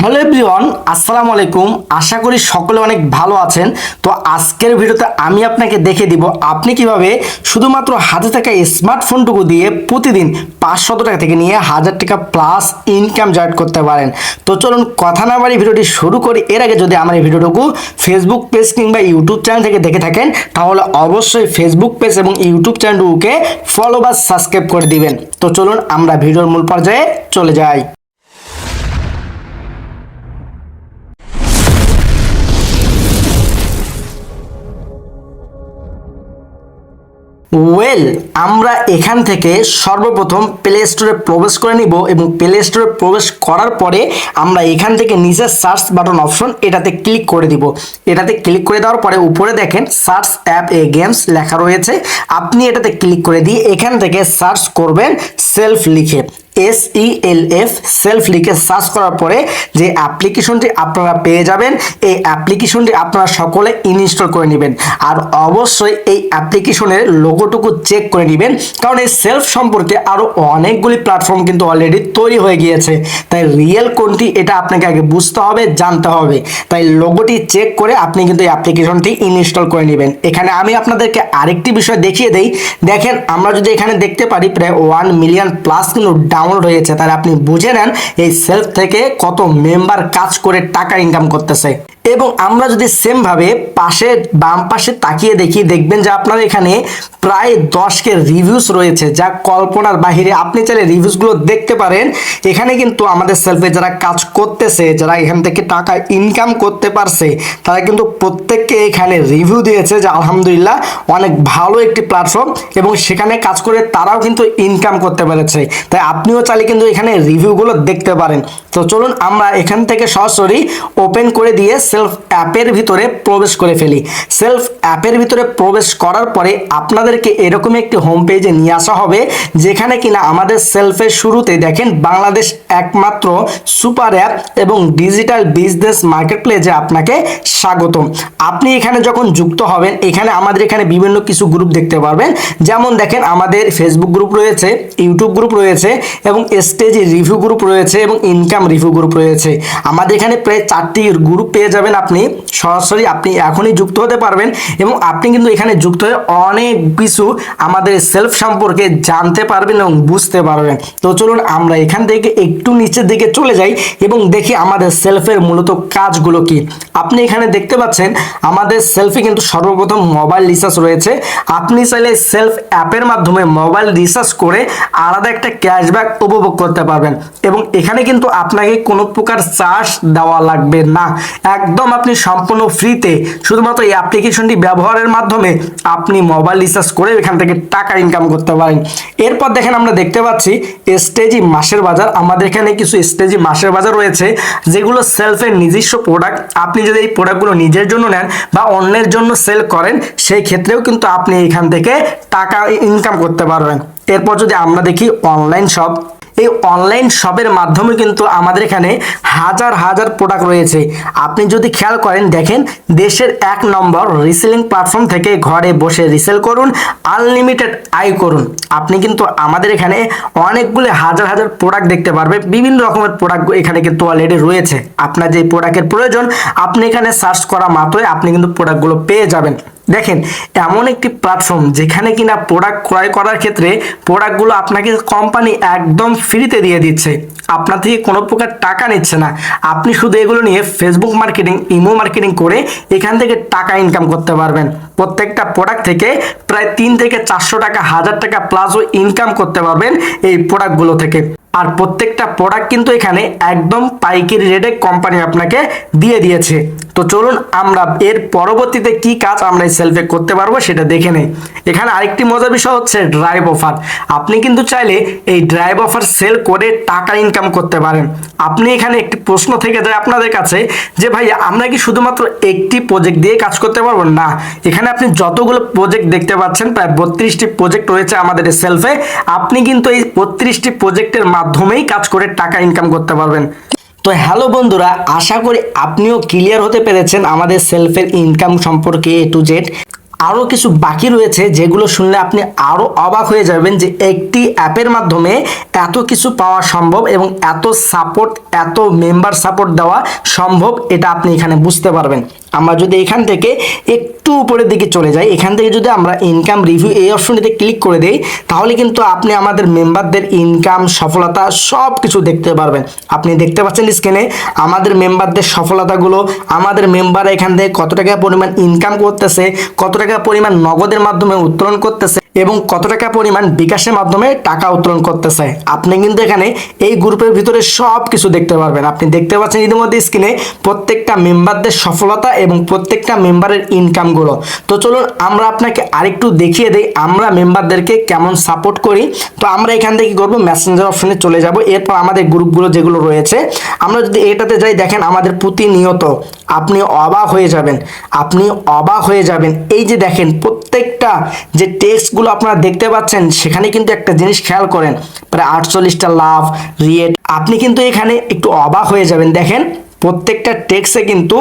Hello everyone, আসসালামু আলাইকুম। আশা করি সকলে অনেক ভালো আছেন। তো আজকের ভিডিওতে আমি আপনাকে দেখে দিব আপনি কীভাবে শুধুমাত্র হাতে থাকা স্মার্টফোনটুকু দিয়ে প্রতিদিন পাঁচশত টাকা থেকে নিয়ে হাজার টাকা প্লাস ইনকাম জয়েন করতে পারেন। তো চলুন কথা না বাড়ি ভিডিওটি শুরু করি। এর আগে যদি আমার এই ভিডিওটুকু ফেসবুক পেজ কিংবা ইউটিউব চ্যানেল থেকে দেখে থাকেন, তাহলে অবশ্যই ফেসবুক পেজ এবং ইউটিউব চ্যানেলটুকুকে ফলো বা সাবস্ক্রাইব করে দিবেন। তো চলুন আমরা ভিডিওর মূল পর্যায়ে চলে যাই। ওয়েল আমরা এখান থেকে সর্বপ্রথম প্লে স্টোরে প্রবেশ করে নিব এবং প্লে স্টোরে প্রবেশ করার পরে আমরা এখান থেকে নিচে সার্চ বাটন অপশন এটাতে ক্লিক করে দিব। এটাতে ক্লিক করে দেওয়ার পরে উপরে দেখেন সার্চ অ্যাপ এ গেমস লেখা রয়েছে। আপনি এটাতে ক্লিক করে দিয়ে এখান থেকে সার্চ করবেন সেলফ লিখে। S E L F self লিখে সার্চ করার পরে যে অ্যাপ্লিকেশনটি আপনারা পেয়ে যাবেন, এই অ্যাপ্লিকেশনটি আপনারা সকলে ইনস্টল করে নেবেন। আর অবশ্যই এই অ্যাপ্লিকেশনের লোগোটুকু চেক করে নেবেন, কারণ এই সেলফ সম্পর্কে আরও অনেকগুলি প্ল্যাটফর্ম কিন্তু অলরেডি তৈরি হয়ে গিয়েছে। তাই রিয়েল কোনটি এটা আপনাকে আগে বুঝতে হবে, জানতে হবে। তাই লোগোটি চেক করে আপনি কিন্তু এই অ্যাপ্লিকেশনটি ইনস্টল করে নেবেন। এখানে আমি আপনাদেরকে আরেকটি বিষয় দেখিয়ে দেই। দেখেন, আমরা যদি এখানে দেখতে পারি, প্রায় ওয়ান মিলিয়ন প্লাস কিন্তু ডাউনলোড হয়েছে, তাহলে আপনি বুঝে নেন এই সেলফ থেকে কত মেম্বার কাজ করে টাকা ইনকাম করতেছে। এবং আমরা যদি সেমভাবে পাশে, বাম পাশে তাকিয়ে দেখি, দেখবেন যে আপনার এখানে প্রায় দশকে রিভিউস রয়েছে যা কল্পনার বাহিরে আপনি চাইলে রিভিউসগুলো দেখতে পারেন। এখানে কিন্তু আমাদের সেলফে যারা কাজ করতেছে, যারা এখান থেকে টাকা ইনকাম করতে পারছে, তারা কিন্তু প্রত্যেককে এখানে রিভিউ দিয়েছে যে আলহামদুলিল্লাহ অনেক ভালো একটি প্ল্যাটফর্ম এবং সেখানে কাজ করে তারাও কিন্তু ইনকাম করতে পেরেছে। তাই আপনিও চাইলে কিন্তু এখানে রিভিউগুলো দেখতে পারেন। তো চলুন আমরা এখান থেকে সরাসরি ওপেন করে দিয়ে সেলফ অ্যাপের ভিতরে প্রবেশ করে ফেলি। সেলফ অ্যাপের ভিতরে প্রবেশ করার পরে আপনাদেরকে এরকম একটি হোম পেজে নিয়ে আসা হবে, যেখানে কিনা আমাদের সেলফের শুরুতে দেখেন বাংলাদেশ একমাত্র সুপার অ্যাপ এবং ডিজিটাল বিজনেস মার্কেট প্লেসে আপনাকে স্বাগতম। আপনি এখানে যখন যুক্ত হবেন, এখানে আমাদের এখানে বিভিন্ন কিছু গ্রুপ দেখতে পারবেন। যেমন দেখেন আমাদের ফেসবুক গ্রুপ রয়েছে ইউটিউব গ্রুপ রয়েছে এবং স্টেজ রিভিউ গ্রুপ রয়েছে এবং ইনকাম রিভিউ গ্রুপ রয়েছে। আমাদের এখানে প্রায় চারটি গ্রুপ পেয়ে যাবেন আপনি। সরাসরি আপনি এখনই যুক্ত হতে পারবেন এবং আপনি কিন্তু এখানে যুক্ত হয়ে অনেক কিছু আমাদের সেলফ সম্পর্কে জানতে পারবেন এবং বুঝতে পারবেন। তো চলুন আমরা এখান থেকে একটু নিচের দিকে চলে যাই এবং দেখি আমাদের সেলফের মূলত কাজগুলো কি। আপনি এখানে দেখতে পাচ্ছেন, আমাদের সেলফে কিন্তু সর্বপ্রথম মোবাইল রিচার্জ রয়েছে। আপনি চাইলে সেলফ অ্যাপের মাধ্যমে মোবাইল রিচার্জ করে আলাদা একটা ক্যাশব্যাক উপভোগ করতে পারবেন। এবং এখানে কিন্তু আপনাকে কোনো প্রকার চার্জ দেওয়া লাগবে না। একদম আপনি সম্পূর্ণ ফ্রিতে শুধুমাত্র এই অ্যাপ্লিকেশনটি ব্যবহারের মাধ্যমে আপনি মোবাইল রিচার্জ করে এখান থেকে টাকা ইনকাম করতে পারেন। এরপর দেখেন আমরা দেখতে পাচ্ছি স্টেজি মাসের বাজার। আমাদের এখানে কিছু স্টেজি মাসের বাজার রয়েছে, যেগুলো সেলফের নিজস্ব প্রোডাক্ট আপনি যদি এই প্রোডাক্টগুলো নিজের জন্য নেন বা অন্যের জন্য সেল করেন, সেই ক্ষেত্রেও কিন্তু আপনি এখান থেকে টাকা ইনকাম করতে পারবেন। এরপর যদি আমরা দেখি অনলাইন শপ এই অনলাইন শপের মাধ্যমে কিন্তু আমাদের এখানে হাজার হাজার প্রোডাক্ট রয়েছে। আপনি যদি খেয়াল করেন, দেখেন দেশের এক নম্বর রিসেলিং প্ল্যাটফর্ম থেকে ঘরে বসে রিসেল করুন আনলিমিটেড আয় করুন। আপনি কিন্তু আমাদের এখানে অনেকগুলো হাজার হাজার প্রোডাক্ট দেখতে পারবে। বিভিন্ন রকমের প্রোডাক্ট এখানে কিন্তু অলরেডি রয়েছে। আপনার যে প্রোডাক্টের প্রয়োজন, আপনি এখানে সার্চ করা মাত্রই আপনি কিন্তু প্রোডাক্টগুলো পেয়ে যাবেন। দেখেন, এমন একটি প্ল্যাটফর্ম যেখানে কিনা প্রোডাক্ট ক্রয় করার ক্ষেত্রে প্রোডাক্টগুলো আপনাকে কোম্পানি একদম ফ্রিতে দিয়ে দিচ্ছে। আপনার থেকে কোনো প্রকার টাকা নিচ্ছে না। আপনি শুধু এগুলো নিয়ে ফেসবুক মার্কেটিং ইমো মার্কেটিং করে এখান থেকে টাকা ইনকাম করতে পারবেন। প্রত্যেকটা প্রোডাক্ট থেকে প্রায় তিন থেকে চারশো টাকা, হাজার টাকা প্লাসও ইনকাম করতে পারবেন এই প্রোডাক্টগুলো থেকে। আর প্রত্যেকটা প্রোডাক্ট কিন্তু এখানে একদম পাইকারি রেটে কোম্পানি আপনাকে দিয়ে দিয়েছে। তো চলুন আমরা এর পরবর্তীতে কি কাজ আমরা এই সেলফে করতে পারব সেটা দেখে নেই। এখানে আরেকটি মজার বিষয় হচ্ছে ড্রাইভ অফার আপনি কিন্তু চাইলে এই ড্রাইভ অফার সেল করে টাকা ইনকাম করতে পারেন। আপনি এখানে একটি প্রশ্ন থেকে যায় আপনাদের কাছে যে, ভাই, আমরা কি শুধুমাত্র একটি প্রজেক্ট দিয়ে কাজ করতে পারব? না। এখানে আপনি যতগুলো প্রজেক্ট দেখতে পাচ্ছেন, প্রায় বত্রিশটি প্রজেক্ট রয়েছে আমাদের সেলফে আপনি কিন্তু এই বত্রিশটি প্রজেক্টের মাধ্যমেই কাজ করে টাকা ইনকাম করতে পারবেন। তো হ্যালো বন্ধুরা, আশা করি আপনিও ক্লিয়ার হতে পেরেছেন আমাদের সেলফের ইনকাম সম্পর্কে এ টু জেড আরও কিছু বাকি রয়েছে যেগুলো শুনলে আপনি আরও অবাক হয়ে যাবেন যে একটি অ্যাপের মাধ্যমে এত কিছু পাওয়া সম্ভব এবং এত সাপোর্ট এত মেম্বার সাপোর্ট দেওয়া সম্ভব, এটা আপনি এখানে বুঝতে পারবেন। আমরা যদি এখান থেকে একটু উপরের দিকে চলে যাই, এখান থেকে যদি আমরা ইনকাম রিভিউ এই অপশনটিতে ক্লিক করে দেই, তাহলে কিন্তু আপনি আমাদের মেম্বারদের ইনকাম সফলতা সব কিছু দেখতে পারবেন। আপনি দেখতে পাচ্ছেন স্ক্রিনে আমাদের মেম্বারদের সফলতাগুলো, আমাদের মেম্বাররা এখান থেকে কত টাকা পরিমাণ ইনকাম করতেছে, কত টাকা পরিমাণ নগদের মাধ্যমে উত্তোলন করতেছে এবং কত টাকা পরিমাণ বিকাশের মাধ্যমে টাকা উত্তোলন করতেছে। আপনি কিন্তু এখানে এই গ্রুপের ভিতরে সব কিছু দেখতে পারবেন। আপনি দেখতে পাচ্ছেন ইতিমধ্যে স্ক্রিনে প্রত্যেকটা মেম্বারদের সফলতা এবং প্রত্যেকটা মেম্বারের ইনকামগুলো তো চলুন আমরা আপনাকে আরেকটু দেখিয়ে দেই আমরা মেম্বারদেরকে কেমন সাপোর্ট করি। তো আমরা এখান থেকে কি করব? মেসেঞ্জার অপশনে চলে যাব। এরপর আমাদের গ্রুপগুলো যেগুলো রয়েছে, আমরা যদি এটাতে যাই, দেখেন আমাদের প্রতিনিয়ত আপনি অবাক হয়ে যাবেন। আপনি অবাক হয়ে যাবেন। এই যে দেখেন, প্রত্যেকটা যে টেক্সটগুলো আপনারা দেখতে পাচ্ছেন, সেখানে কিন্তু একটা জিনিস খেয়াল করেন। প্রায় আটচল্লিশটা লাভ, রিয়েট। আপনি কিন্তু এখানে একটু অবাক হয়ে যাবেন। দেখেন প্রত্যেকটা টেক্সে কিন্তু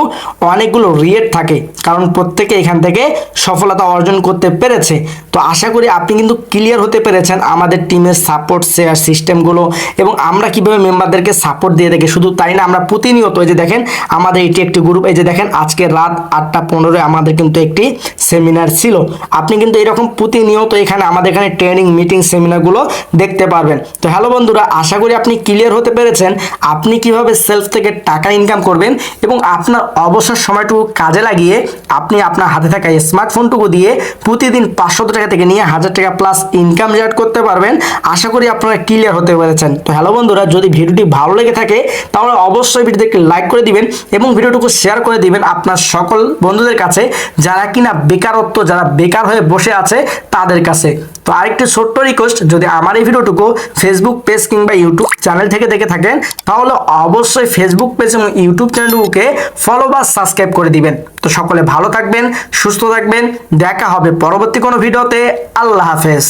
অনেকগুলো রিয়েট থাকে। কারণ প্রত্যেকে এখান থেকে সফলতা অর্জন করতে পেরেছে। তো আশা করি আপনি কিন্তু ক্লিয়ার হতে পেরেছেন আমাদের টিমের সাপোর্ট শেয়ার সিস্টেমগুলো এবং আমরা কীভাবে মেম্বারদেরকে সাপোর্ট দিয়ে থাকি। শুধু তাই না, আমরা প্রতিনিয়ত এই যে দেখেন, আমাদের এটি একটি গ্রুপ এই যে দেখেন, আজকে রাত আটটা পনেরোয় আমাদের কিন্তু একটি সেমিনার ছিল। আপনি কিন্তু এরকম প্রতিনিয়ত এখানে আমাদের এখানে ট্রেনিং মিটিং সেমিনারগুলো দেখতে পারবেন। তো হ্যালো বন্ধুরা, আশা করি আপনি ক্লিয়ার হতে পেরেছেন। আপনি কীভাবে সেলফ থেকে টাকা ইনকাম করবেন এবং আপনার অবসর সময়টুকু কাজে লাগিয়ে আপনি আপনার হাতে থাকা স্মার্টফোনটুকু দিয়ে প্রতিদিন পাঁচশত টাকা থেকে নিয়ে হাজার টাকা প্লাস ইনকাম জেনারেট করতে পারবেন। আশা করি আপনারা ক্লিয়ার হতে পেরেছেন। তো হ্যালো বন্ধুরা, যদি ভিডিওটি ভালো লেগে থাকে, তাহলে অবশ্যই ভিডিওটিকে লাইক করে দিবেন এবং ভিডিওটুকু শেয়ার করে দিবেন আপনার সকল বন্ধুদের কাছে, যারা কিনা বেকারত্ব, যারা বেকার হয়ে বসে আছে, তাদের কাছে। তো আরেকটি ছোট্ট রিকোয়েস্ট যদি আমার এই ভিডিওটুকু ফেসবুক পেজ কিংবা ইউটিউব চ্যানেল থেকে দেখে থাকেন, তাহলে অবশ্যই ফেসবুক পেজ এবং ইউটিউব চ্যানেলটুকুকে ফলো বা সাবস্ক্রাইব করে দিবেন। তো সকলে ভালো থাকবেন, সুস্থ থাকবেন, দেখা হবে পরবর্তী কোনো ভিডিওতে। আল্লাহ হাফেজ।